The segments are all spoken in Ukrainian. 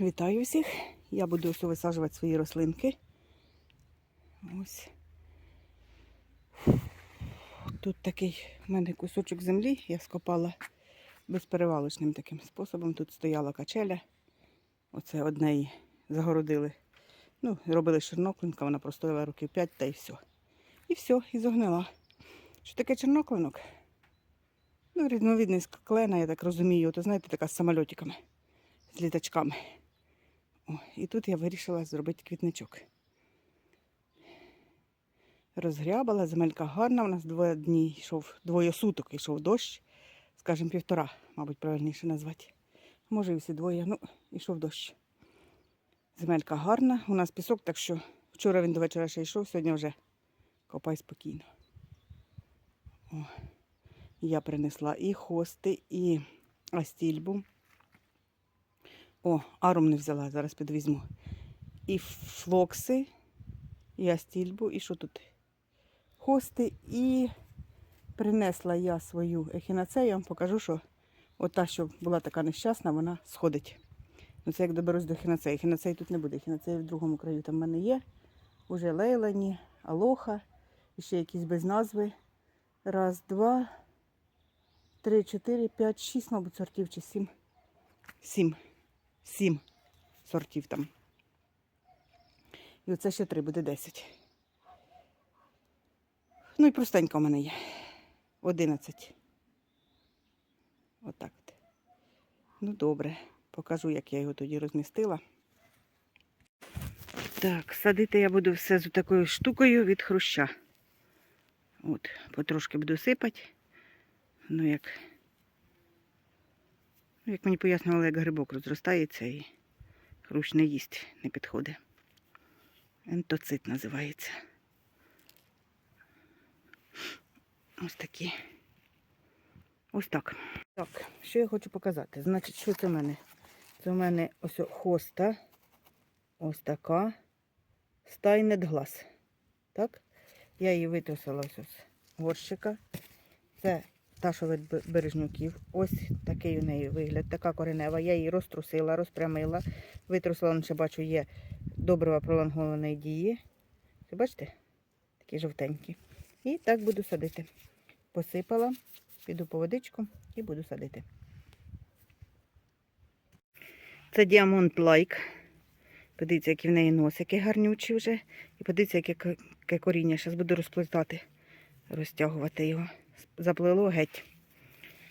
Вітаю всіх. Я буду ось висаджувати свої рослинки. Ось. Тут такий в мене кусочок землі, я скопала безперевалочним таким способом. Тут стояла качеля. Оце одне її загородили. Ну, робили чорноклинка, вона простояла років 5 та й все. І все, і зогнила. Що таке чорноклинок? Ну, різновидність клена, я так розумію, то знаєте, така з самольотиками, з літачками. О, і тут я вирішила зробити квітничок. Розгрябала, земелька гарна, у нас двоє дні йшов, двоє суток йшов дощ, скажімо, півтора, мабуть, правильніше назвати. Може, і всі двоє, ну, йшов дощ. Земелька гарна, у нас пісок, так що вчора він до вечора ще йшов, сьогодні вже копай спокійно. О, я принесла і хости, і астільбу. О, арум не взяла, зараз підвізьму. І флокси, і астільбу, і що тут? Хости, і принесла я свою ехінацею. Я вам покажу, що ота, що була така нещасна, вона сходить. Ну це як доберусь до ехінацеї. Ехінацеї тут не буде, ехінацеї в другому краю там в мене є. Уже лейлані, алоха, і ще якісь без назви. Раз, два, три, чотири, п'ять, шість, мабуть, сортів чи сім. Сім. Сім сортів там. І оце ще три, буде десять. Ну і простенька в мене є. Одинадцять. Отак от. Ну, добре. Покажу, як я його тоді розмістила. Так, садити я буду все з такою штукою від хруща. От, потрошки буду сипати. Ну, як Як мені пояснювали, як грибок розростається і хрущ не їсть, не підходить. Ентоцит називається. Ось такі. Ось так. Так, що я хочу показати? Значить, що це в мене? Це в мене ось хоста. Ось така. Стайнет глаз. Так? Я її витрусила ось ось горщика. Це та, від бережнюків. Ось такий у неї вигляд, така коренева. Я її розтрусила, розпрямила. Витрусила, ну, ще бачу, є добрива пролонгованої дії. Це бачите? Такі жовтенькі. І так буду садити. Посипала, піду по водичку і буду садити. Це діамонт лайк. Подивіться, які в неї носики гарнючі вже. І подивіться, яке коріння. Зараз буду розплетати, розтягувати його. Заплило геть.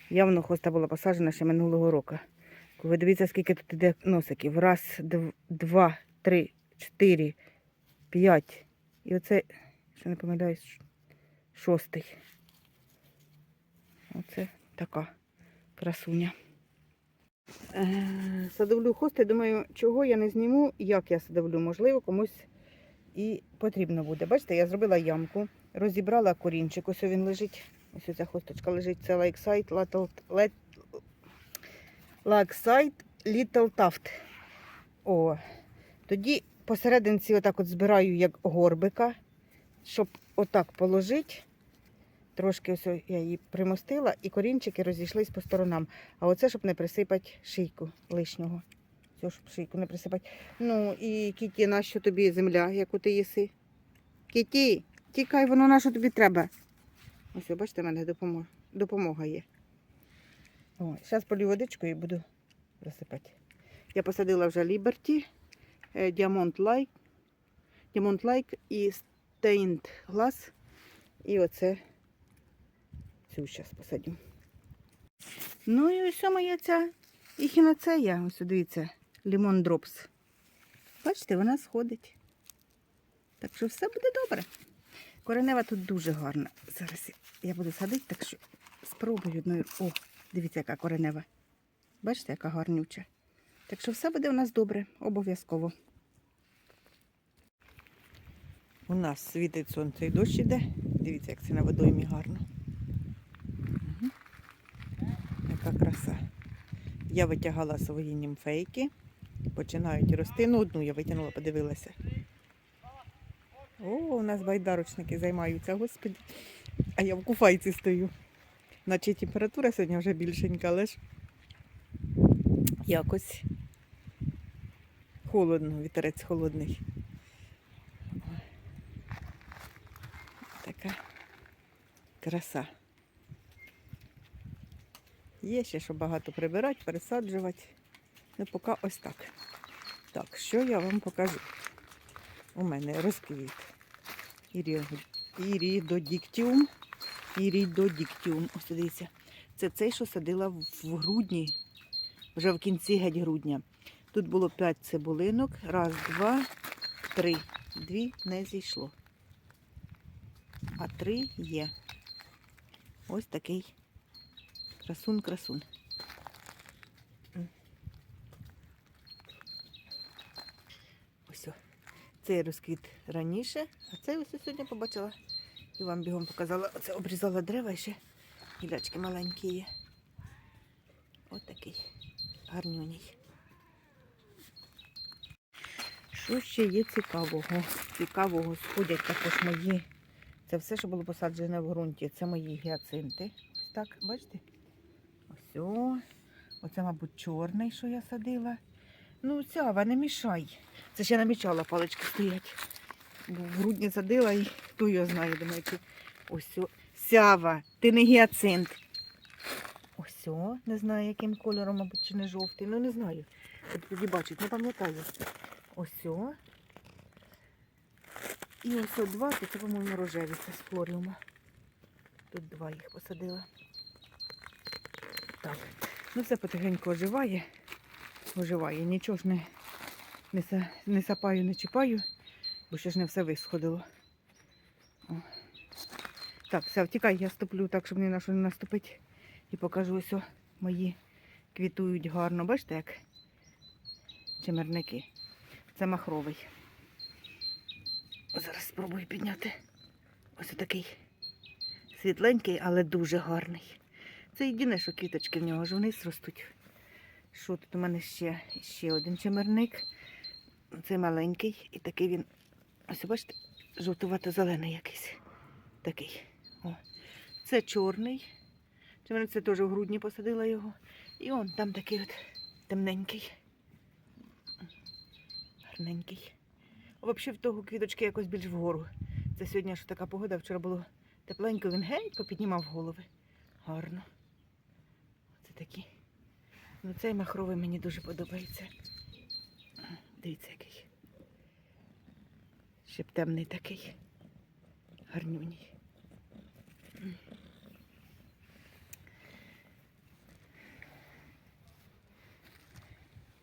Явно хоста була посаджена ще минулого року. Ви дивіться, скільки тут іде носиків. Раз, два, три, чотири, п'ять. І оце, що не помиляюсь, шостий. Оце така красуня. Е, Садовлю хости, думаю, чого я не зніму, як я садовлю, можливо, комусь і потрібно буде. Бачите, я зробила ямку, розібрала корінчик, ось він лежить. Ось ця хосточка лежить, це Let- Lakeside Little Tuft. О, тоді посерединці отак от збираю як горбика, щоб отак положити. Трошки ось я її примостила і корінчики розійшлись по сторонам. А оце, щоб не присипати шийку лишнього. Все, щоб шийку не присипати. Ну і Кіті, на що тобі земля, яку ти їси? Кіті, тікай, воно на що тобі треба. Ось, ви бачите, в мене допомога, допомога є. О, зараз полю водичкою і буду розсипати. Я посадила вже Diamond Like, Diamond і Stained Glass. І оце цю зараз посадю. Ну і ось моя ця іхінацея. Ось дивіться, Lemon Drops. Бачите, вона сходить. Так що все буде добре. Коренева тут дуже гарна. Зараз я буду садити, так що спробую одною. О, дивіться, яка коренева. Бачите, яка гарнюча. Так що все буде у нас добре, обов'язково. У нас світить сонце і дощ іде. Дивіться, як це на водоймі гарно. Мгм. Яка краса. Я витягала свої німфейки. Починають рости. Ну, одну я витягнула, подивилася. О, у нас байдарочники займаються, господи. А я в куфайці стою. Наче температура сьогодні вже більшенька, але ж якось холодно, вітерець холодний. Така краса. Є ще що багато прибирати, пересаджувати. Ну, поки ось так. Так, що я вам покажу? У мене розквіт. Ірі- Ірідодіктіум. Ірідодіктіум. Ось дивіться. Це цей, що садила в грудні, вже в кінці геть грудня. Тут було 5 цибулинок. Раз, два, три. Дві не зійшло. А три є. Ось такий красун-красун. М. Ось. о. Цей розквіт раніше, а цей ось сьогодні побачила. І вам бігом показала. Оце обрізала дерева і ще гілячки маленькі є. Ось такий гарнюній. Що ще є цікавого? Цікавого сходять також мої. Це все, що було посаджене в ґрунті. Це мої гіацинти. Ось так, бачите? Ось. Оце, мабуть, чорний, що я садила. Ну, цява, не мішай. Це ще намічала, палички стоять. В грудні садила і хто його знає, думаю, чи ось. Сява, ти не гіацинт. Ось, не знаю, яким кольором, мабуть, чи не жовтий. Ну, не знаю. Тоді бачить, не пам'ятаю. Ось. І ось два, то це, по-моєму, рожеві, це з флоріума. Тут два їх посадила. Так. Ну, все потихеньку оживає. Оживає. Нічого ж не, не, не сапаю, не чіпаю, бо ще ж не все висходило. О. Так, все, втікай, я стоплю так, щоб ні на що не наступить. І покажу ось мої квітують гарно. Бачите, як чимерники. Це махровий. Зараз спробую підняти. Ось такий світленький, але дуже гарний. Це єдине, що квіточки в нього ж вниз ростуть. Що тут у мене ще, ще один чимерник. Це маленький і такий він, ось бачите, жовтувато-зелений якийсь. Такий. О. Це чорний. Чимерник це теж в грудні посадила його. І он там такий от темненький. Гарненький. Взагалі в того квіточки якось більш вгору. Це сьогодні ж така погода, вчора було тепленько, він геть попіднімав голови. Гарно. Це такі. Ну цей махровий мені дуже подобається. Дивіться який. Ще б темний такий. Гарнюній.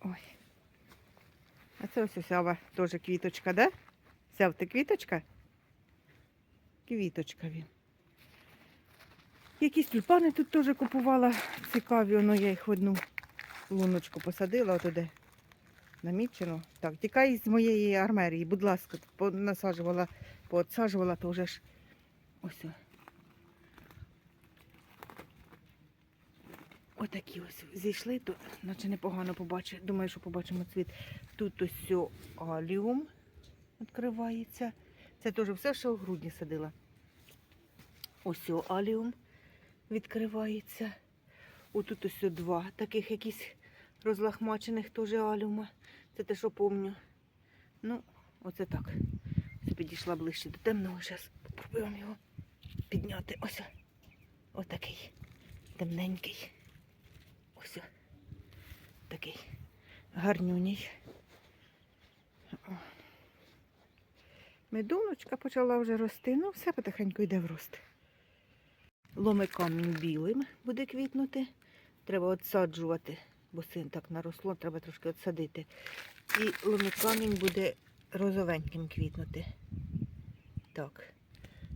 Ой. А це ось сява теж квіточка, да? Сяв, ти квіточка? Квіточка він. Якісь тюльпани тут теж купувала. Цікаві, воно я їх одну луночку посадила отуди. Намічено. Так, тікай з моєї армерії, будь ласка, насаджувала, поотсаджувала теж ж. Ось. Отакі ось зійшли, то наче непогано побачу. Думаю, що побачимо цвіт. Тут ось аліум відкривається. Це теж все, що в грудні садила. Ось аліум відкривається. Отут ось два таких якісь розлахмачених теж аліума. Це те, що помню. Ну, оце так. Ось підійшла ближче до темного. Зараз спробуємо його підняти. Ось. Отакий. Темненький. Ось. Такий. Гарнюній. Медуночка почала вже рости. Ну, все потихеньку йде в рост. Ломиком білим буде квітнути. Треба отсаджувати, бо син так наросло, треба трошки отсадити. І ломикамінь буде розовеньким квітнути. Так.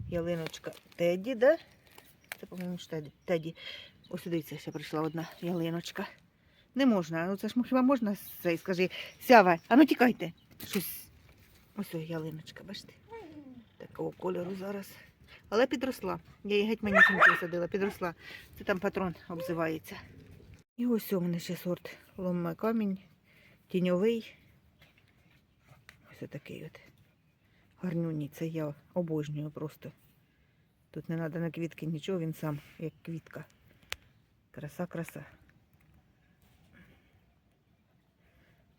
Ялиночка Теді, да? Це, по-моєму, Теді. Ось дивіться, ще прийшла одна ялиночка. Не можна, ну це ж хіба можна цей, скажи, сява, а ну тікайте. Щось. Ось о, ялиночка, бачите? Такого кольору зараз. Але підросла. Я її геть манісінько садила, підросла. Це там патрон обзивається. І ось у мене ще сорт ломма камінь, тіньовий. Ось такий от. Гарнюній. Це я обожнюю просто. Тут не треба на квітки нічого, він сам як квітка. Краса, краса.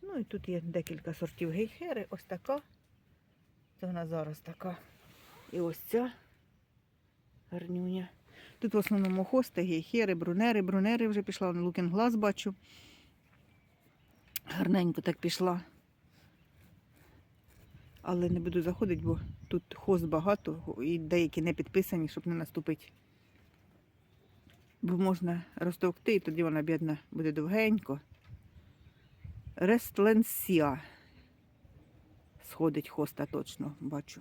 Ну Ну і тут є декілька сортів гейхери. Ось така. Це вона зараз така. І ось ця гарнюня. Тут в основному хости, гейхери, брунери. Брунери вже пішла, на лукін глаз бачу. Гарненько так пішла. Але не буду заходити, бо тут хост багато і деякі не підписані, щоб не наступити. Бо можна розтовкти, і тоді вона, бідна, буде довгенько. Рестленсія. Сходить хоста точно, бачу.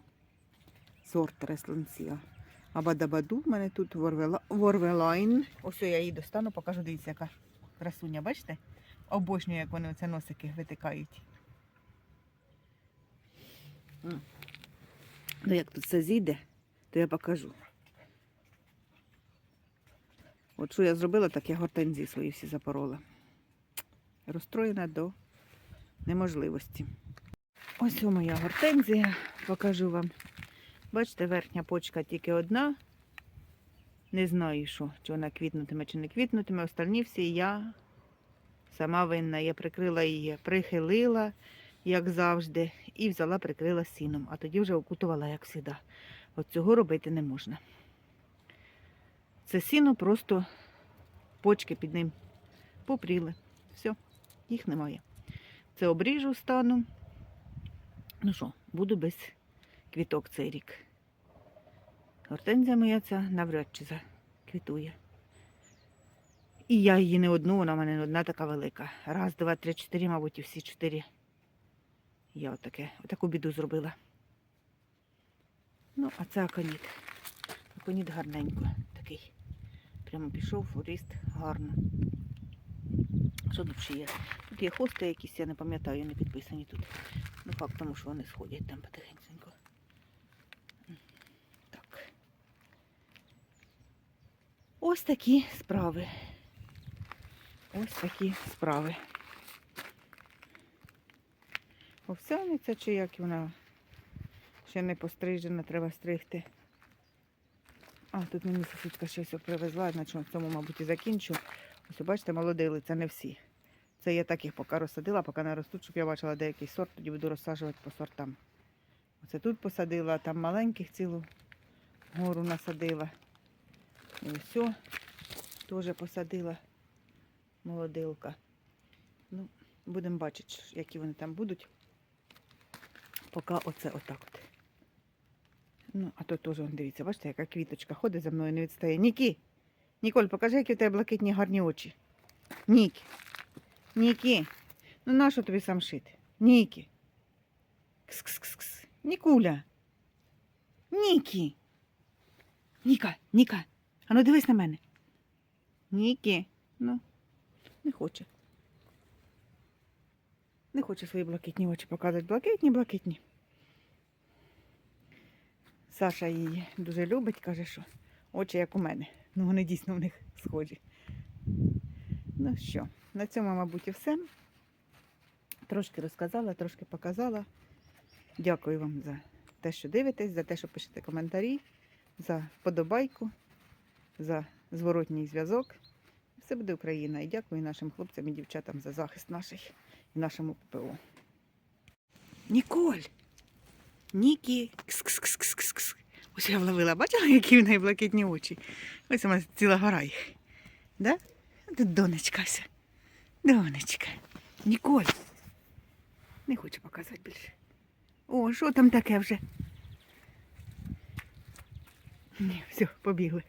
Сорт Рестленсія. А бадабаду в мене тут ворвела... ворвелайн. Ось я її достану, покажу, дивіться, яка красуня, бачите? Обожнюю, як вони оце носики витикають. Ну, як тут все зійде, то я покажу. От що я зробила, так я гортензії свої всі запорола. Розстроєна до неможливості. Ось моя гортензія, покажу вам. Бачите, верхня почка тільки одна. Не знаю, що, чи вона квітнутиме, чи не квітнутиме. Остальні всі я сама винна. Я прикрила її, прихилила, як завжди, і взяла, прикрила сіном, а тоді вже окутувала, як завжди. От цього робити не можна. Це сіно просто почки під ним попріли. Все, їх немає. Це обріжу стану. Ну що, буду без квіток цей рік. Гортензія моя ця навряд чи заквітує. І я її не одну, вона в мене не одна така велика. Раз, два, три, чотири, мабуть, і всі чотири. Я отаке, отаку біду зробила. Ну, а це аконіт. Аконіт гарненько такий. Прямо пішов ріст гарно. Що тут ще є? Тут є хости якісь, я не пам'ятаю, не підписані тут. Ну, факт тому, що вони сходять там потихеньку. Так. Ось такі справи. Ось такі справи. Овсяниця чи як вона ще не пострижена, треба стригти. А, тут мені сусідка щось привезла, на чому цьому, мабуть, і закінчу. Ось, бачите, молодили, це не всі. Це я так їх поки розсадила, поки не ростуть, щоб я бачила деякий сорт, тоді буду розсаджувати по сортам. Оце тут посадила, там маленьких цілу гору насадила. І все, теж посадила молодилка. Ну, будемо бачити, які вони там будуть. Поки оце отак от. Ну, а то теж, дивіться, бачите, яка квіточка ходить за мною, не відстає. Нікі! Ніколь, покажи, які у тебе блакитні гарні очі. Нікі. Нікі. Ну нащо тобі сам шити? Нікі. Кс-кс-кс. Нікуля. Нікі. Ніка, Ніка. А ну дивись на мене. Нікі. Ну, не хоче. Не хоче свої блакитні очі показувати. Блакитні, блакитні. Саша її дуже любить, каже, що очі як у мене. Ну, вони дійсно в них схожі. Ну що, на цьому, мабуть, і все. Трошки розказала, трошки показала. Дякую вам за те, що дивитесь, за те, що пишете коментарі, за вподобайку, за зворотній зв'язок. Все буде Україна. І дякую нашим хлопцям і дівчатам за захист наших і нашому ППО. Ніколь! Нікі. Кс-кс-кс-кс-кс. Ось я вловила, бачила, які в неї блакитні очі. Ось у мене ціла гора їх. Да? Донечка вся. Донечка. Ніколь. Не хочу показувати більше. О, що там таке вже? Ні, все, побігли.